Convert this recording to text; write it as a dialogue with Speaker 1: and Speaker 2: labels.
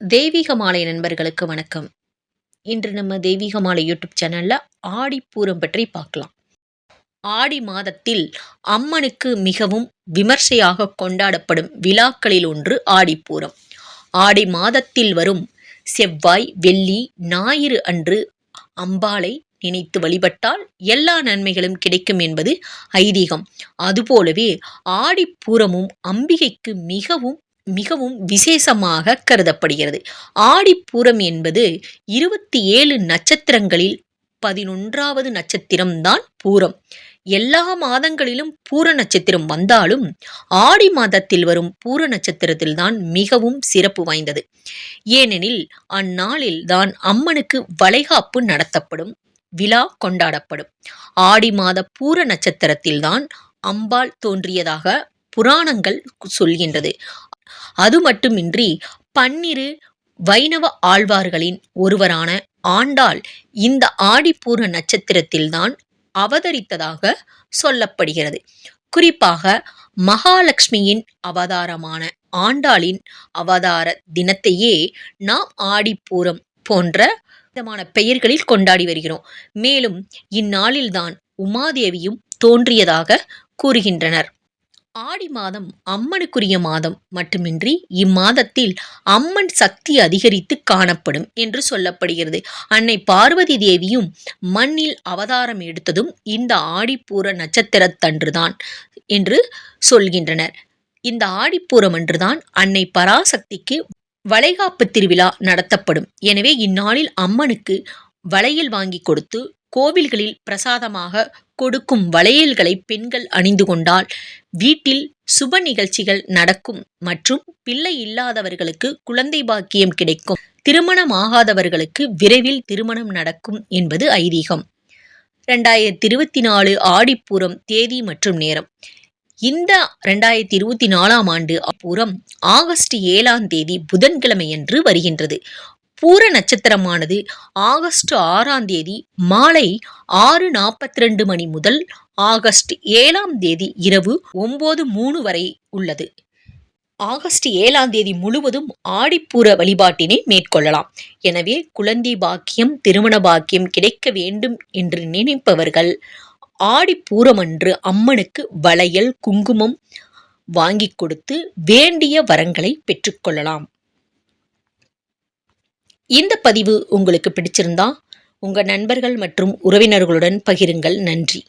Speaker 1: தெய்வீக மாலை நண்பர்களுக்கு வணக்கம். இன்று நம்ம தெய்வீக மாலை யூடியூப் சேனல்ல ஆடிப்பூரம் பற்றி பார்க்கலாம். ஆடி மாதத்தில் அம்மனுக்கு மிகவும் விமர்சையாக கொண்டாடப்படும் விழாக்களில் ஒன்று ஆடிப்பூரம் ஆடி மாதத்தில் வரும் செவ்வாய் வெள்ளி ஞாயிறு அன்று அம்பாளை நினைத்து வழிபட்டால் எல்லா நன்மைகளும் கிடைக்கும் என்பது ஐதீகம். அதுபோலவே ஆடிப்பூரமும் அம்பிகைக்கு மிகவும் மிகவும் விசேஷமாக கருதப்படுகிறது. ஆடிப்பூரம் என்பது இருபத்தி ஏழு நட்சத்திரங்களில் பதினொன்றாவது நட்சத்திரம்தான் பூரம். எல்லா மாதங்களிலும் பூர நட்சத்திரம் வந்தாலும் ஆடி மாதத்தில் வரும் பூர நட்சத்திரத்தில்தான் மிகவும் சிறப்பு வாய்ந்தது. ஏனெனில் அந்நாளில் தான் அம்மனுக்கு வளைகாப்பு நடத்தப்படும் விழா கொண்டாடப்படும். ஆடி மாத பூர நட்சத்திரத்தில்தான் அம்பாள் தோன்றியதாக புராணங்கள் சொல்கின்றது. அது மட்டுமின்றி பன்னிரு வைணவ ஆழ்வார்களின் ஒருவரான ஆண்டாள் இந்த ஆடிப்பூர நட்சத்திரத்தில்தான் அவதரித்ததாக சொல்லப்படுகிறது. குறிப்பாக மகாலட்சுமியின் அவதாரமான ஆண்டாளின் அவதார தினத்தையே நாம் ஆடிப்பூரம் போன்ற விதமான பெயர்களில் கொண்டாடி வருகிறோம். மேலும் இந்நாளில்தான் உமாதேவியும் தோன்றியதாக கூறுகின்றனர். ஆடி மாதம் அம்மனுக்குரிய மாதம். மட்டுமின்றி இம்மாதத்தில் அம்மன் சக்தி அதிகரித்து காணப்படும் என்று சொல்லப்படுகிறது. அன்னை பார்வதி தேவியும் மண்ணில் அவதாரம் எடுத்ததும் இந்த ஆடிப்பூர நட்சத்திரத்தன்றுதான் என்று சொல்கின்றனர். இந்த ஆடிப்பூரம் அன்றுதான் அன்னை பராசக்திக்கு வளைகாப்பு திருவிழா நடத்தப்படும். எனவே இந்நாளில் அம்மனுக்கு வளையல் வாங்கி கொடுத்து கோவில்களில் பிரசாதமாக கொடுக்கும் வளையல்களை பெண்கள் அணிந்து கொண்டால் வீட்டில் சுப நிகழ்ச்சிகள் நடக்கும் மற்றும் பிள்ளை இல்லாதவர்களுக்கு குழந்தை பாக்கியம் கிடைக்கும். திருமணம் ஆகாதவர்களுக்கு விரைவில் திருமணம் நடக்கும் என்பது ஐதீகம். ரெண்டாயிரத்தி இருபத்தி நாலு ஆடிப்பூரம் தேதி மற்றும் நேரம். இந்த ரெண்டாயிரத்தி இருபத்தி நாலாம் ஆண்டு பூரம் ஆகஸ்ட் ஏழாம் தேதி புதன்கிழமையன்று வருகின்றது. பூர நட்சத்திரமானது ஆகஸ்ட் ஆறாம் தேதி மாலை ஆறு நாற்பத்தி ரெண்டு மணி முதல் ஆகஸ்ட் ஏழாம் தேதி இரவு ஒன்பது மூணு வரை உள்ளது. ஆகஸ்ட் ஏழாம் தேதி முழுவதும் ஆடிப்பூர வழிபாட்டினை மேற்கொள்ளலாம். எனவே குழந்தை பாக்கியம் திருமண பாக்கியம் கிடைக்க வேண்டும் என்று நினைப்பவர்கள் ஆடிப்பூரமன்று அம்மனுக்கு வளையல் குங்குமம் வாங்கி கொடுத்து வேண்டிய வரங்களை பெற்றுக்கொள்ளலாம் இந்த பதிவு உங்களுக்கு பிடிச்சிருந்தா உங்கள் நண்பர்கள் மற்றும் உறவினர்களுடன் பகிருங்கள். நன்றி.